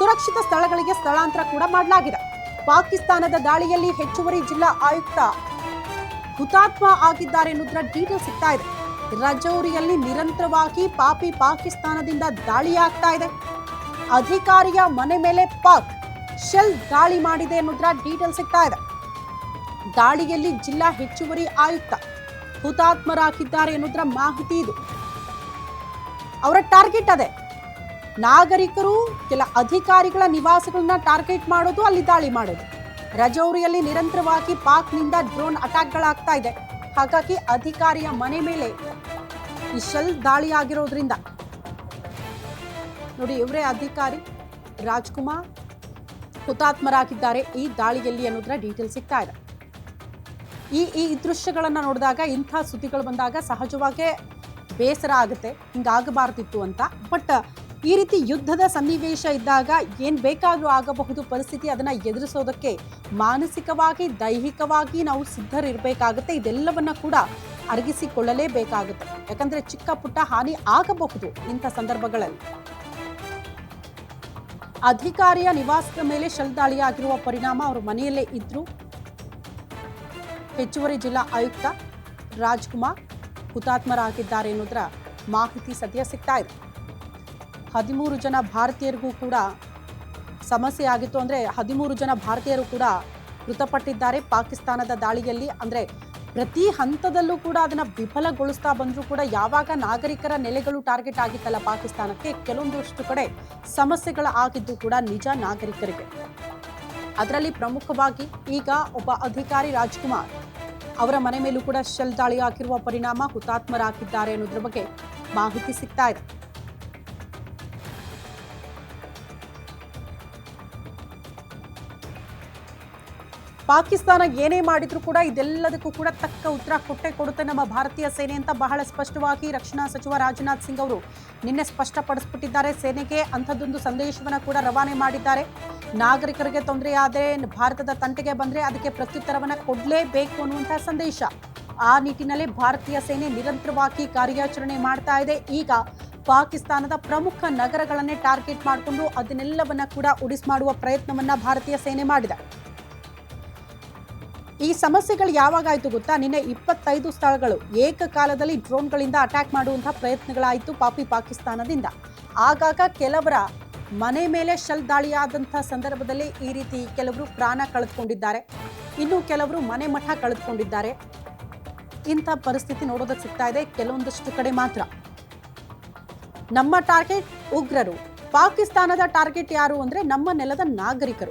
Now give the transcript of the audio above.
ಸುರಕ್ಷಿತ ಸ್ಥಳಗಳಿಗೆ ಸ್ಥಳಾಂತರ ಕೂಡ ಮಾಡಲಾಗಿದೆ. ಪಾಕಿಸ್ತಾನದ ದಾಳಿಯಲ್ಲಿ ಹೆಚ್ಚುವರಿ ಜಿಲ್ಲಾ ಆಯುಕ್ತ ಹುತಾತ್ಮ ಆಗಿದ್ದಾರೆ ಎನ್ನುವುದರ ಡೀಟೇಲ್ ಸಿಗ್ತಾ ಇದೆ. ರಜೌರಿಯಲ್ಲಿ ನಿರಂತರವಾಗಿ ಪಾಪಿ ಪಾಕಿಸ್ತಾನದಿಂದ ದಾಳಿಯಾಗ್ತಾ ಇದೆ. ಅಧಿಕಾರಿಯ ಮನೆ ಮೇಲೆ ಪಾಕ್ ಶೆಲ್ ದಾಳಿ ಮಾಡಿದೆ ಎನ್ನುವುದರ ಡೀಟೇಲ್ ಸಿಗ್ತಾ ಇದೆ. ದಾಳಿಯಲ್ಲಿ ಜಿಲ್ಲಾ ಹೆಚ್ಚುವರಿ ಆಯುಕ್ತ ಹುತಾತ್ಮರಾಗಿದ್ದಾರೆ ಎನ್ನುವುದರ ಮಾಹಿತಿ ಇದು. ಅವರ ಟಾರ್ಗೆಟ್ ಅದೇ. ನಾಗರಿಕರು, ಕೆಲ ಅಧಿಕಾರಿಗಳ ನಿವಾಸಗಳನ್ನ ಟಾರ್ಗೆಟ್ ಮಾಡೋದು, ಅಲ್ಲಿ ದಾಳಿ ಮಾಡೋದು. ರಜೌರಿಯಲ್ಲಿ ನಿರಂತರವಾಗಿ ಪಾಕ್ನಿಂದ ಡ್ರೋನ್ ಅಟ್ಯಾಕ್ಗಳಾಗ್ತಾ ಇದೆ. ಹಾಗಾಗಿ ಅಧಿಕಾರಿಯ ಮನೆ ಮೇಲೆ ಈ ಶೆಲ್ ದಾಳಿ ಆಗಿರೋದ್ರಿಂದ ನೋಡಿ, ಇವರೇ ಅಧಿಕಾರಿ ರಾಜ್ಕುಮಾರ್ ಹುತಾತ್ಮರಾಗಿದ್ದಾರೆ. ಈ ದಾಳಿಯಲ್ಲಿ ಅನ್ನೋದರ ಡೀಟೇಲ್ ಸಿಗ್ತಾ ಇದೆ. ಈ ಈ ದೃಶ್ಯಗಳನ್ನು ನೋಡಿದಾಗ, ಇಂಥ ಸುದ್ದಿಗಳು ಬಂದಾಗ ಸಹಜವಾಗೇ ಬೇಸರ ಆಗುತ್ತೆ. ಹಿಂಗಾಗಬಾರ್ದಿತ್ತು ಅಂತ. ಬಟ್ ಈ ರೀತಿ ಯುದ್ಧದ ಸನ್ನಿವೇಶ ಇದ್ದಾಗ ಏನು ಬೇಕಾದರೂ ಆಗಬಹುದು ಪರಿಸ್ಥಿತಿ ಅದನ್ನ ಎದುರಿಸೋದಕ್ಕೆ ಮಾನಸಿಕವಾಗಿ, ದೈಹಿಕವಾಗಿ ನಾವು ಸಿದ್ಧರಿರಬೇಕಾಗುತ್ತೆ. ಇದೆಲ್ಲವನ್ನ ಕೂಡ ಅರಗಿಸಿಕೊಳ್ಳಲೇಬೇಕಾಗುತ್ತೆ. ಯಾಕಂದ್ರೆ ಚಿಕ್ಕ ಪುಟ್ಟ ಹಾನಿ ಆಗಬಹುದು ಇಂಥ ಸಂದರ್ಭಗಳಲ್ಲಿ. ಅಧಿಕಾರಿಯ ನಿವಾಸದ ಮೇಲೆ ಶೆಲ್ ದಾಳಿಯಾಗಿರುವ ಪರಿಣಾಮ ಅವರು ಮನೆಯಲ್ಲೇ ಇದ್ರು. ಹೆಚ್ಚುವರಿ ಜಿಲ್ಲಾ ಆಯುಕ್ತ ರಾಜ್ಕುಮಾರ್ ಹುತಾತ್ಮರಾಗಿದ್ದಾರೆ ಅನ್ನೋದರ ಮಾಹಿತಿ ಸದ್ಯ ಸಿಗ್ತಾ ಇದೆ. ಹದಿಮೂರು ಜನ ಭಾರತೀಯರಿಗೂ ಕೂಡ ಸಮಸ್ಯೆ ಆಗಿತ್ತು ಅಂದರೆ ಹದಿಮೂರು ಜನ ಭಾರತೀಯರು ಕೂಡ ಮೃತಪಟ್ಟಿದ್ದಾರೆ ಪಾಕಿಸ್ತಾನದ ದಾಳಿಯಲ್ಲಿ. ಅಂದರೆ ಪ್ರತಿ ಹಂತದಲ್ಲೂ ಕೂಡ ಅದನ್ನು ವಿಫಲಗೊಳಿಸ್ತಾ ಬಂದರೂ ಕೂಡ ಯಾವಾಗ ನಾಗರಿಕರ ನೆಲೆಗಳು ಟಾರ್ಗೆಟ್ ಆಗಿತ್ತಲ್ಲ ಪಾಕಿಸ್ತಾನಕ್ಕೆ, ಕೆಲವೊಂದಷ್ಟು ಕಡೆ ಸಮಸ್ಯೆಗಳ ಆಗಿದ್ದು ಕೂಡ ನಿಜ ನಾಗರಿಕರಿಗೆ. ಅದರಲ್ಲಿ ಪ್ರಮುಖವಾಗಿ ಈಗ ಒಬ್ಬ ಅಧಿಕಾರಿ ರಾಜ್ಕುಮಾರ್ ಅವರ ಮನೆ ಮೇಲೂ ಕೂಡ ಶೆಲ್ ದಾಳಿ ಹಾಕಿರುವ ಪರಿಣಾಮ ಹುತಾತ್ಮರಾಗಿದ್ದಾರೆ ಅನ್ನೋದ್ರ ಬಗ್ಗೆ ಮಾಹಿತಿ ಸಿಗ್ತಾ ಇದೆ. ಪಾಕಿಸ್ತಾನ ಏನೇ ಮಾಡಿದ್ರು ಕೂಡ ಇದೆಲ್ಲದಕ್ಕೂ ಕೂಡ ತಕ್ಕ ಉತ್ತರ ಕೊಟ್ಟೆ ಕೊಡುತ್ತೆ ನಮ್ಮ ಭಾರತೀಯ ಸೇನೆ ಅಂತ ಬಹಳ ಸ್ಪಷ್ಟವಾಗಿ ರಕ್ಷಣಾ ಸಚಿವ ರಾಜನಾಥ್ ಸಿಂಗ್ ಅವರು ನಿನ್ನೆ ಸ್ಪಷ್ಟಪಡಿಸ್ಬಿಟ್ಟಿದ್ದಾರೆ. ಸೇನೆಗೆ ಅಂಥದ್ದೊಂದು ಸಂದೇಶವನ್ನು ಕೂಡ ರವಾನೆ ಮಾಡಿದ್ದಾರೆ. ನಾಗರಿಕರಿಗೆ ತೊಂದರೆ ಆದರೆ, ಭಾರತದ ತಂಟೆಗೆ ಬಂದರೆ ಅದಕ್ಕೆ ಪ್ರತ್ಯುತ್ತರವನ್ನು ಕೊಡಲೇಬೇಕು ಅನ್ನುವಂಥ ಸಂದೇಶ. ಆ ನಿಟ್ಟಿನಲ್ಲಿ ಭಾರತೀಯ ಸೇನೆ ನಿರಂತರವಾಗಿ ಕಾರ್ಯಾಚರಣೆ ಮಾಡ್ತಾ ಇದೆ. ಈಗ ಪಾಕಿಸ್ತಾನದ ಪ್ರಮುಖ ನಗರಗಳನ್ನೇ ಟಾರ್ಗೆಟ್ ಮಾಡಿಕೊಂಡು ಅದನ್ನೆಲ್ಲವನ್ನ ಕೂಡ ಉಡಿಸ್ ಮಾಡುವ ಪ್ರಯತ್ನವನ್ನ ಭಾರತೀಯ ಸೇನೆ ಮಾಡಿದೆ. ಈ ಸಮಸ್ಯೆಗಳು ಯಾವಾಗಾಯ್ತು ಗೊತ್ತಾ? ನಿನ್ನೆ ಇಪ್ಪತ್ತೈದು ಸ್ಥಳಗಳು ಏಕಕಾಲದಲ್ಲಿ ಡ್ರೋನ್ಗಳಿಂದ ಅಟ್ಯಾಕ್ ಮಾಡುವಂತಹ ಪ್ರಯತ್ನಗಳಾಯಿತು ಪಾಪಿ ಪಾಕಿಸ್ತಾನದಿಂದ. ಆಗಾಗ ಕೆಲವರ ಮನೆ ಮೇಲೆ ಶೆಲ್ ದಾಳಿಯಾದಂಥ ಸಂದರ್ಭದಲ್ಲಿ ಈ ರೀತಿ ಕೆಲವರು ಪ್ರಾಣ ಕಳೆದುಕೊಂಡಿದ್ದಾರೆ. ಇನ್ನು ಕೆಲವರು ಮನೆ ಮಠ ಕಳೆದುಕೊಂಡಿದ್ದಾರೆ. ಇಂಥ ಪರಿಸ್ಥಿತಿ ನೋಡೋದಕ್ಕೆ ಸಿಗ್ತಾ ಇದೆ ಕೆಲವೊಂದಷ್ಟು ಕಡೆ ಮಾತ್ರ. ನಮ್ಮ ಟಾರ್ಗೆಟ್ ಉಗ್ರರು. ಪಾಕಿಸ್ತಾನದ ಟಾರ್ಗೆಟ್ ಯಾರು ಅಂದ್ರೆ ನಮ್ಮ ನೆಲದ ನಾಗರಿಕರು.